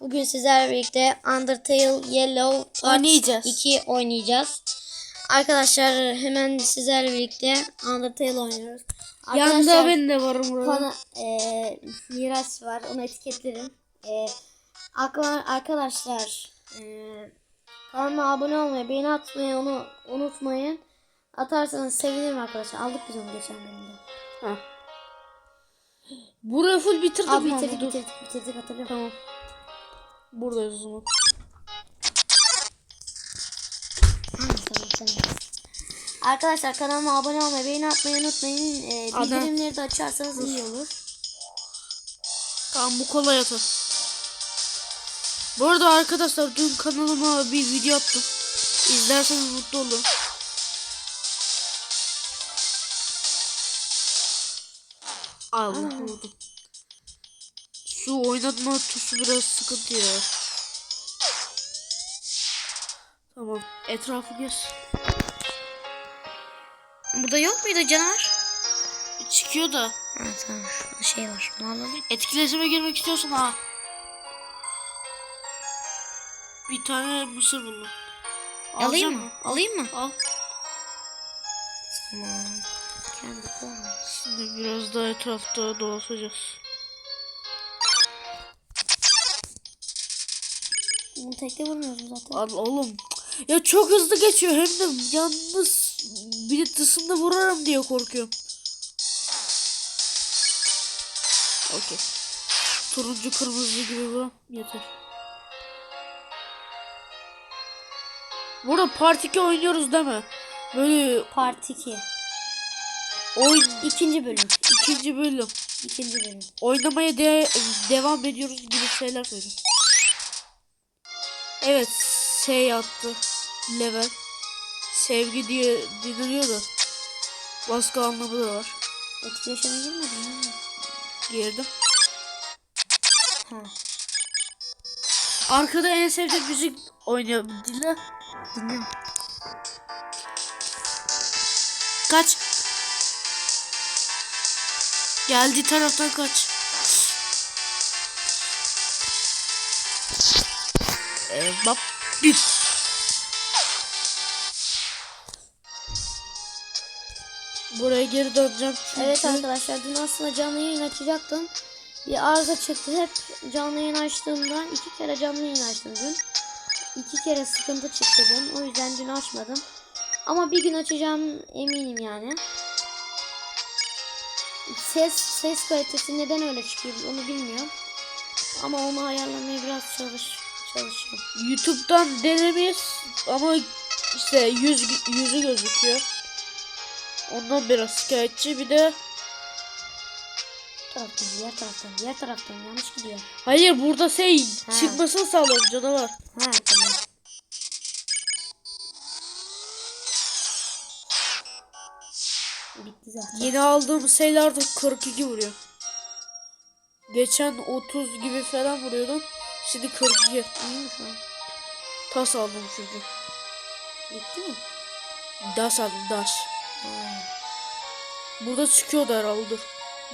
Bugün sizlerle birlikte Undertale Yellow Part Oynayacağız. 2 oynayacağız. Arkadaşlar hemen sizlerle birlikte Undertale oynuyoruz. Yanında ben de varım burada. Bana eee Miraç var. Onu etiketlerim. Akla- arkadaşlar eee kanalıma abone olmayı, beğeni atmayı onu unutmayın. Atarsanız sevinirim arkadaşlar. Aldık biz onu geçen bölümde. Ha. Burayı full bitirdik Abi bitirdik bitirdik bitirdik hatırlıyorum. Tamam. Buradayız tamam. Arkadaşlar kanalıma abone olmayı, beğeni atmayı unutmayın. Ee, bildirimleri de açarsanız iyi olur. Tamam bu kolay atar. Bu arada arkadaşlar dün kanalıma bir video attım. İzlerseniz mutlu olurum. Allah vurdum. Su oynatma tuşu biraz sıkıntı ya. Tamam. Etrafı gez. Burada yok muydu canavar? Çıkıyor da. Ha tamam şurada şey var. Ne alalım? Etkileşime girmek istiyorsan ha. Bir tane mısır buldum. Alayım Alacağım mı? Alayım mı? Al. Tamam. Kendi koyma. Şimdi biraz daha etrafta dolaşacağız. Bunu tekte vurmuyoruz zaten. Al oğlum. Ya çok hızlı geçiyor hem de yalnız bir dışında vurarım diye korkuyorum. Okey. Turuncu kırmızı gibi vuram yeter. Burada part 2 oynuyoruz değil mi? Böyle Part 2. oyun İkinci bölüm. ikinci bölüm. İkinci bölüm. Oynamaya de- devam ediyoruz gibi şeyler söyledim. Evet, şey attı. Level. Sevgi diye dinliyor da. Başka anlamı da var. Etkileşime girmedin mi? Girdim. Ha. Arkada en sevdiğim müzik oynuyor. Dinle. Dinliyorum. Kaç. Geldiği taraftan kaç. Bak. Bir. Buraya geri döneceğim çünkü Evet arkadaşlar dün aslında canlı yayın açacaktım. Bir arıza çıktı. Hep canlı yayın açtığımda iki kere canlı yayın açtım dün. İki kere sıkıntı çıktı dün. O yüzden dün açmadım. Ama bir gün açacağım eminim yani. Ses ses kalitesi neden öyle çıkıyor onu bilmiyorum. Ama onu ayarlamaya biraz çalış çalışıyorum. YouTube'dan denemeyiz ama işte yüz yüzü gözüküyor. Ondan biraz şikayetçi bir de taraftan diğer taraftan diğer taraftan yanlış gidiyor. hayır burada şey Ha. çıkmasını sağlıyorum canavar. Ha tamam. Bitti zaten. Yeni aldığım şeylerde 42 vuruyor. Geçen 30 gibi falan vuruyordum. Şimdi 42. İyiymiş o. Tas aldım çünkü. Bitti mi? Das aldım das. Ha. Burada çıkıyordu herhalde. Dur.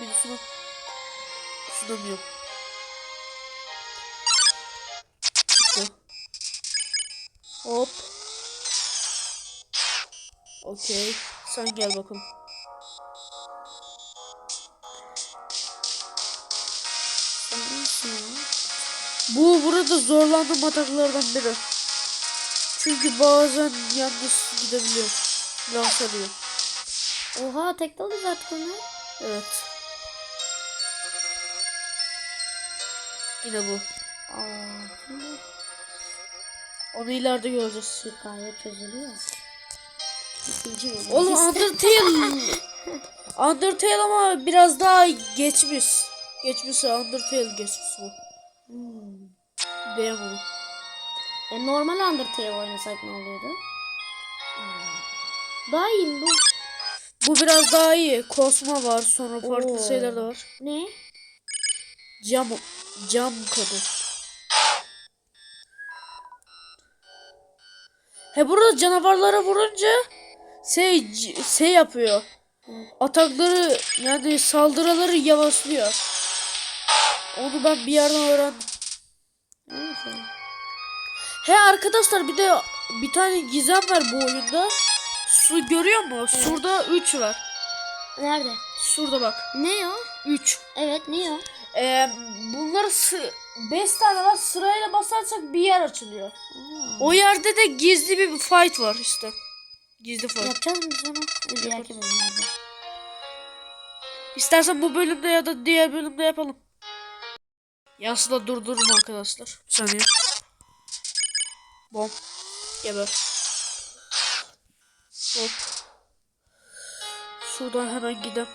Bir de şuna. Şunamıyorum. Çıktı. Hop. Okey. Sen gel bakalım. Bu burada zorlandığım ataklardan biri. Çünkü bazen yalnız gidebiliyor. Dans alıyor. Oha tek dalıyor artık onu. Evet. Yine bu. Aa, Onu ileride göreceğiz. gayet çözülüyor. İkinci bölüm. Oğlum Undertale. Undertale ama biraz daha geçmiş. Geçmişi Undertale geçmiş bu. Hmm. Onu. E, normal Undertale oynasak ne oluyordu? Hmm. Daha iyi mi bu? Bu biraz daha iyi. Kosma var sonra farklı Oo. şeyler de var. Ne? Cam cam kadın. He burada canavarlara vurunca şey şey yapıyor. Atakları yani saldırıları yavaşlıyor. Onu ben bir yerden öğrendim. He arkadaşlar bir de bir tane gizem var bu oyunda. Su görüyor mu? Surda 3 var. Nerede? Şurada bak. Ne o? 3. Evet ne o? Ee, bunları 5 tane var. Sırayla basarsak bir yer açılıyor. O yerde de gizli bir fight var işte. Gizli fight. Yapacağız mı biz onu? Diğerki bölümlerde. İstersen bu bölümde ya da diğer bölümde yapalım. Yansı da durdurun arkadaşlar. Bir saniye. Bom. Geber. Hop. Şuradan hemen gidelim.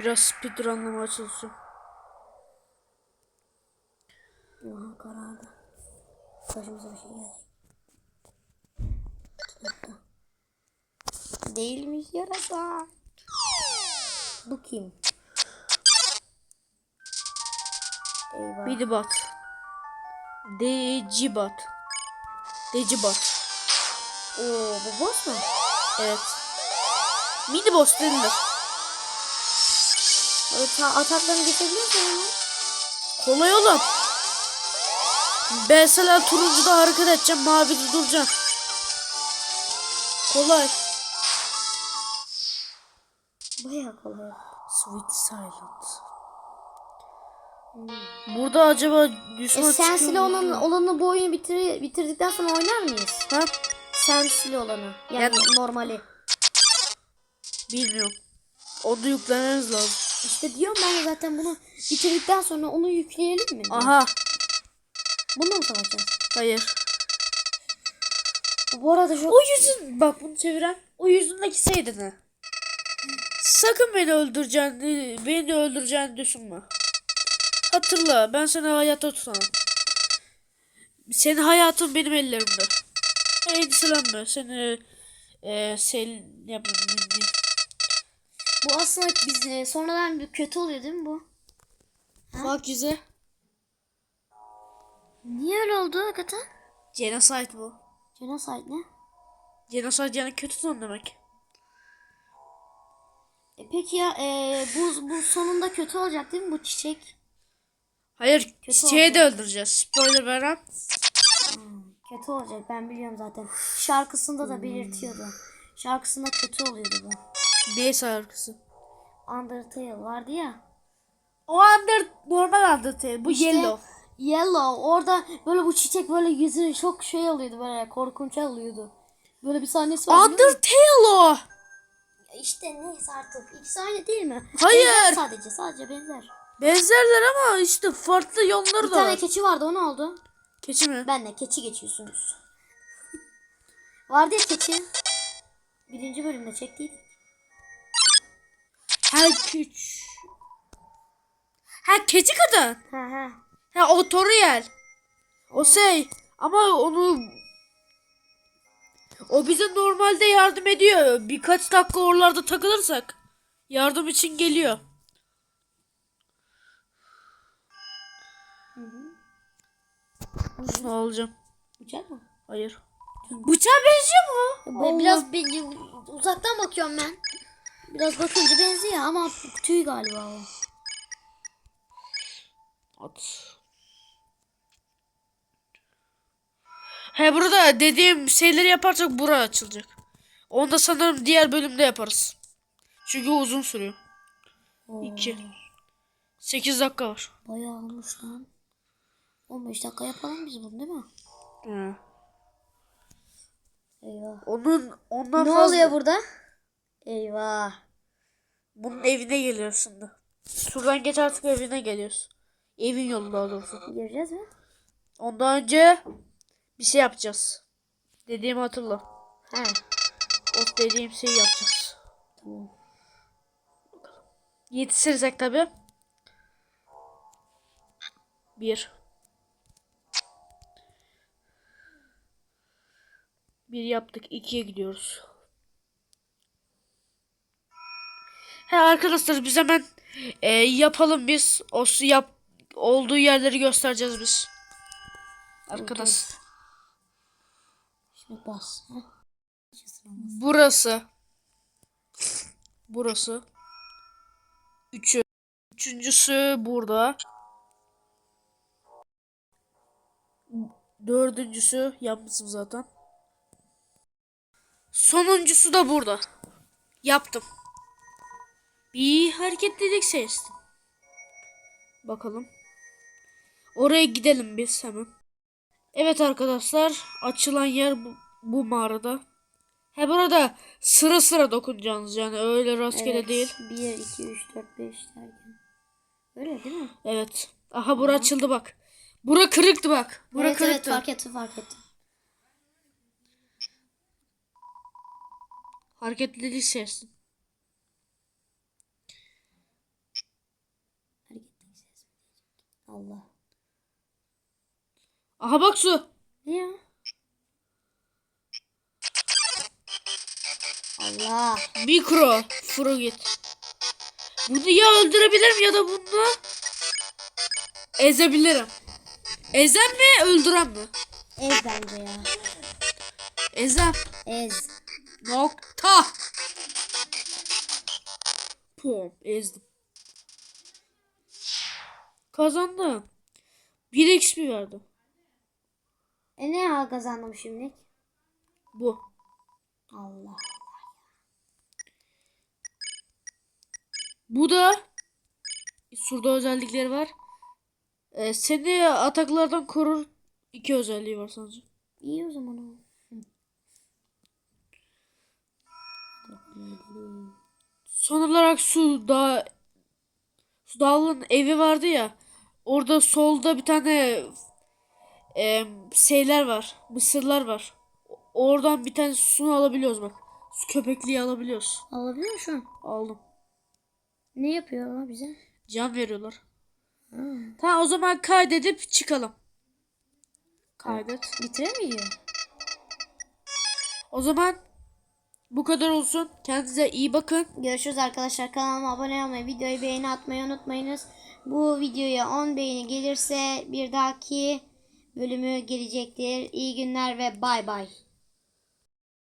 Biraz speedrunlamaya çalışıyorum. Oha karardı. Başımıza bir şey geldi. Değilmiş yarasa. Bu kim? Eyvah. Bidibat. Decibat. Decibat. Oo, bu boss mu? Evet. Mini boss denilir. Ta- ataklarını geçebiliyor musun hemen? Kolay oğlum. Ben mesela turuncuda hareket edeceğim, mavide duracağım. Kolay. Bayağı kolay. Sweet silence. Burada acaba düşman E, sensili çıkıyor mu? olan, olanı bu oyunu bitir, bitirdikten sonra oynar mıyız? Ha? Sensili olanı. Yani Yani- normali. Bilmiyorum. Onu yüklemeniz lazım. İşte diyorum ben zaten bunu bitirdikten sonra onu yükleyelim mi? Aha. Bununla mı savaşacağız? Hayır. Bu arada şu... O yüzün bak bunu çeviren o yüzündeki şey ne? Sakın beni öldüreceğini, beni öldüreceğini düşünme. Hatırla ben seni hayatta tutamam. Senin hayatın benim ellerimde. Endişelenme seni e, sel yapayım. Bu aslında biz e, sonradan bir kötü oluyor değil mi bu? Bak yüze. Niye öyle oldu hakikaten? Genocide bu. Genocide ne? Genocide yani kötü son demek. E peki ya e, bu, bu sonunda kötü olacak değil mi bu çiçek? Hayır Kötü çiçeği de öldüreceğiz. Spoiler verem. Kötü olacak ben biliyorum zaten. Şarkısında da belirtiyordu. Şarkısında kötü oluyordu bu. Neyse arkası. Undertale vardı ya. O under normal Undertale. Bu İşte yellow. Yellow. Orada böyle bu çiçek böyle yüzü çok şey oluyordu böyle korkunç oluyordu. Böyle bir sahnesi var. biliyor musun? Undertale o. İşte neyse artık. İkisi aynı değil mi? Hayır. Benzer sadece sadece benzer. Benzerler ama işte farklı yolları Bir da tane var. keçi vardı o ne oldu? Keçi mi? Benle keçi geçiyorsunuz. vardı ya keçi. Birinci bölümde çektiydik. Ha küç. Ha keçi kadın. Ha ha. Ha o Toriel. O şey ama onu o bize normalde yardım ediyor. Birkaç dakika oralarda takılırsak yardım için geliyor. Şunu alacağım. Uçak mı? Hayır. Bıçağa benziyor mu? Ben biraz bir, uzaktan bakıyorum ben. Biraz bakınca benziyor ama tüy galiba o. At. He burada dediğim şeyleri yaparsak bura açılacak. Onu da sanırım diğer bölümde yaparız. Çünkü uzun sürüyor. İki. 8 dakika var. Bayağı olmuş lan. 15 dakika yapalım biz bunu değil mi? He. Eyvah. Onun ondan Ne fazla. oluyor burada? Eyvah. Bunun evine geliyoruz şimdi. Şuradan geç artık evine geliyoruz. Evin yolu daha doğrusu. Göreceğiz mi? Ondan önce bir şey yapacağız. Dediğimi hatırla. He. O dediğim şeyi yapacağız. Tamam. Yetişirsek tabi. Bir. Bir yaptık. ikiye gidiyoruz. He arkadaşlar biz hemen e, yapalım biz. O su yap olduğu yerleri göstereceğiz biz. Arkadaş. Şimdi bas. Burası. Burası. Üçü. Üçüncüsü burada. Dördüncüsü yapmışım zaten. Sonuncusu da burada. Yaptım. Bir hareketlilik seçtim. Bakalım. Oraya gidelim biz hemen. Evet arkadaşlar açılan yer bu, bu mağarada. He burada sıra sıra dokunacaksınız yani öyle rastgele Evet, değil. 1, 2, 3, 4, 5 derken. Öyle değil mi? Evet. Aha bura açıldı bak. Bura kırıktı bak. Bura evet evet kırıktı. fark ettim fark ettim. Hareketlilik seçtim. Allah. Aha bak su. Ne ya? Allah. Mikro. Furu git. Bunu ya öldürebilirim ya da bunu ezebilirim. Ezen mi öldüren mi? Ez bence ya. Ezen. Ez. Nokta. Pom ezdim. Kazandım. 1 XP verdi. E ne al kazandım şimdi? Bu. Allah. Bu da şurada özellikleri var. Ee, seni ataklardan korur. İki özelliği var sadece. İyi o zaman o. Son olarak su da su dağının evi vardı ya. Orada solda bir tane e, şeyler var. Mısırlar var. Oradan bir tane su alabiliyoruz bak. Su köpekliği alabiliyoruz. Alabiliyor mu şu an? Aldım. Ne yapıyor ama bize? Can veriyorlar. Tamam o zaman kaydedip çıkalım. Kaydet. Bitiremiyor. O zaman bu kadar olsun. Kendinize iyi bakın. Görüşürüz arkadaşlar. Kanalıma abone olmayı, videoyu beğeni atmayı unutmayınız. Bu videoya 10 beğeni gelirse bir dahaki bölümü gelecektir. İyi günler ve bay bay.